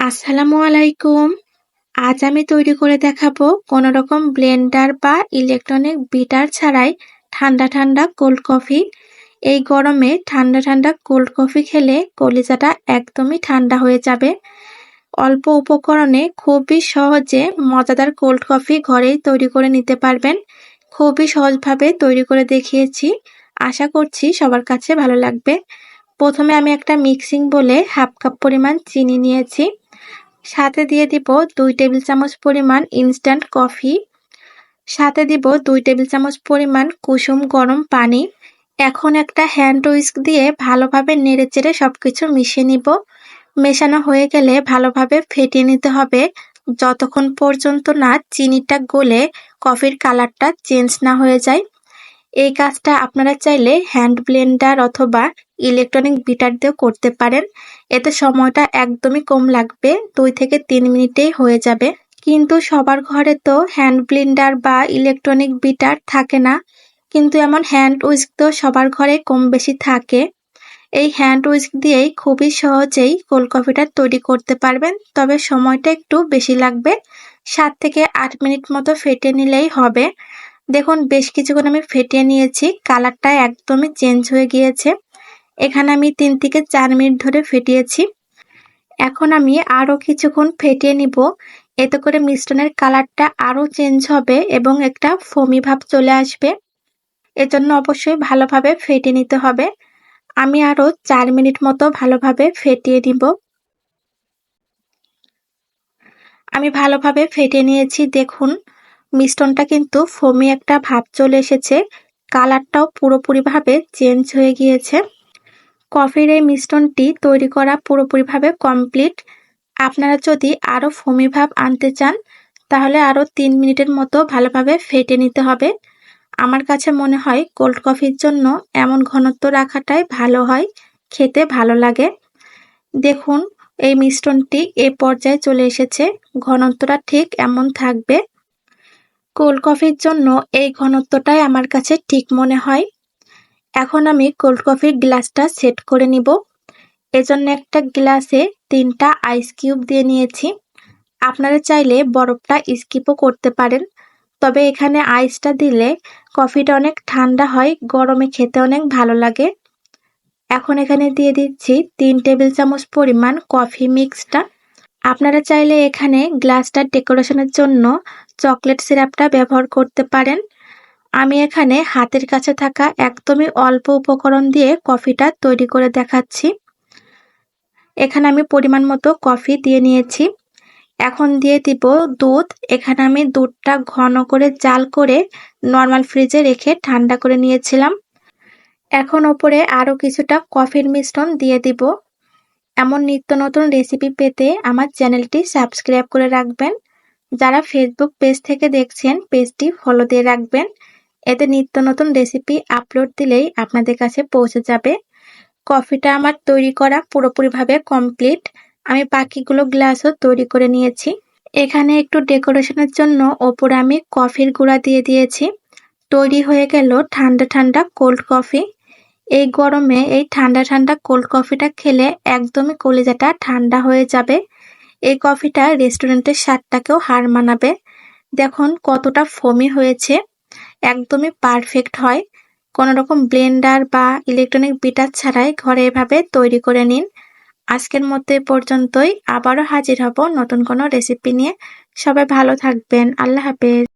আসসালামু আলাইকুম। আজ আমি তৈরি করে দেখাবো কোনো রকম ব্লেন্ডার বা ইলেকট্রনিক বিটার ছাড়াই ঠান্ডা ঠান্ডা কোল্ড কফি। এই গরমে ঠান্ডা ঠান্ডা কোল্ড কফি খেলে কলিজাটা একদমই ঠান্ডা হয়ে যাবে। অল্প উপকরণে খুবই সহজে মজাদার কোল্ড কফি ঘরেই তৈরি করে নিতে পারবেন। খুবই সহজভাবে তৈরি করে দেখিয়েছি। আশা করছি সবার কাছে ভালো লাগবে। প্রথমে আমি একটা মিক্সিং বলে হাফ কাপ পরিমাণ চিনি নিয়েছি। সাথে দিয়ে দিব দুই টেবিল চামচ পরিমাণ ইনস্ট্যান্ট কফি সাথে দিব দুই টেবিল চামচ পরিমাণ কুসুম গরম পানি। এখন একটা হ্যান্ড উইস্ক দিয়ে ভালোভাবে নেড়ে চেড়ে সব কিছু মিশিয়ে নিব। মেশানো হয়ে গেলে ভালোভাবে ফেটিয়ে নিতে হবে। যতক্ষণ পর্যন্ত না চিনিটা গলে কফির কালারটা চেঞ্জ না হয়ে যায় এই কাজটা আপনারা চাইলে হ্যান্ড ব্লেন্ডার অথবা ইলেকট্রনিক বিটার দিয়েও করতে পারেন। এতে সময়টা একদমই কম লাগবে, দুই থেকে তিন মিনিটেই হয়ে যাবে। কিন্তু সবার ঘরে তো হ্যান্ড ব্লেন্ডার বা ইলেকট্রনিক বিটার থাকে না। কিন্তু এমন হ্যান্ড উইস্ক তো সবার ঘরে কম বেশি থাকে। এই হ্যান্ড উইস্ক দিয়েই খুবই সহজেই কোল্ড কফিটা তৈরি করতে পারবেন। তবে সময়টা একটু বেশি লাগবে, সাত থেকে আট মিনিট মতো ফেটে নিলেই হবে। দেখুন, বেশ কিছুক্ষণ আমি ফেটিয়ে নিয়েছি। কালারটা একদমই চেঞ্জ হয়ে গিয়েছে। এখানে আমি তিন থেকে চার মিনিট ধরে ফেটিয়েছি। এখন আমি আরও কিছুক্ষণ ফেটিয়ে নিব। এতে করে মিশ্রণের কালারটা আরও চেঞ্জ হবে এবং একটা ফমি ভাব চলে আসবে। এজন্য অবশ্যই ভালোভাবে ফেটিয়ে নিতে হবে। আমি আরও চার মিনিট মতো ভালোভাবে ফেটিয়ে নিব। আমি ভালোভাবে ফেটে নিয়েছি। দেখুন মিশ্রণটা কিন্তু ফোমি একটা ভাব চলে এসেছে। কালারটাও পুরোপুরিভাবে চেঞ্জ হয়ে গিয়েছে। কফির এই মিশ্রণটি তৈরি করা পুরোপুরিভাবে কমপ্লিট। আপনারা যদি আরও ফোমি ভাব আনতে চান, তাহলে আরও তিন মিনিটের মতো ভালোভাবে ফেটে নিতে হবে। আমার কাছে মনে হয় কোল্ড কফির জন্য এমন ঘনত্ব রাখাটাই ভালো হয়, খেতে ভালো লাগে। দেখুন, এই মিশ্রণটি এ পর্যায়ে চলে এসেছে। ঘনত্বটা ঠিক এমন থাকবে। কোল্ড কফির জন্য এই ঘনত্বটাই আমার কাছে ঠিক মনে হয়। এখন আমি কোল্ড কফির গ্লাসটা সেট করে নিব। এজন্য একটা গ্লাসে তিনটা আইস কিউব দিয়ে নিয়েছি। আপনারা চাইলে বরফটা স্কিপও করতে পারেন। তবে এখানে আইসটা দিলে কফিটা অনেক ঠান্ডা হয়, গরমে খেতে অনেক ভালো লাগে। এখন এখানে দিয়ে দিচ্ছি তিন টেবিল চামচ পরিমাণ কফি মিক্সটা। আপনারা চাইলে এখানে গ্লাসটার ডেকোরেশনের জন্য চকলেট সিরাপটা ব্যবহার করতে পারেন। আমি এখানে হাতের কাছে থাকা একদমই অল্প উপকরণ দিয়ে কফিটা তৈরি করে দেখাচ্ছি। এখানে আমি পরিমাণ মতো কফি দিয়ে নিয়েছি। এখন দিয়ে দিব দুধ। এখানে আমি দুধটা ঘন করে জাল করে নর্মাল ফ্রিজে রেখে ঠান্ডা করে নিয়েছিলাম। এখন ওপরে আরও কিছুটা কফির মিশ্রণ দিয়ে দিব। এমন নিত্য নতুন রেসিপি পেতে আমার চ্যানেলটি সাবস্ক্রাইব করে রাখবেন। যারা ফেসবুক পেজ থেকে দেখছেন পেজটি ফলো দিয়ে রাখবেন। এতে নিত্য নতুন রেসিপি আপলোড দিলেই আপনাদের কাছে পৌঁছে যাবে। কফিটা আমার তৈরি করা পুরোপুরিভাবে কমপ্লিট আমি বাকিগুলো গ্লাসও তৈরি করে নিয়েছি। এখানে একটু ডেকোরেশনের জন্য ওপরে আমি কফির গুঁড়া দিয়ে দিয়েছি। তৈরি হয়ে গেল ঠান্ডা ঠান্ডা কোল্ড কফি এই গরমে এই ঠান্ডা ঠান্ডা কোল্ড কফিটা খেলে একদমই কলিজাটা ঠান্ডা হয়ে যাবে। এই কফিটা রেস্টুরেন্টের স্বাদটাকেও হার মানাবে। দেখুন কতটা ফমি হয়েছে। একদমই পারফেক্ট হয়। কোনো রকম ব্লেন্ডার বা ইলেকট্রনিক বিটার ছাড়াই ঘরে এভাবে তৈরি করে নিন। আজকের মধ্যে পর্যন্তই। আবারও হাজির হব নতুন কোনো রেসিপি নিয়ে। সবাই ভালো থাকবেন। আল্লাহ হাফেজ।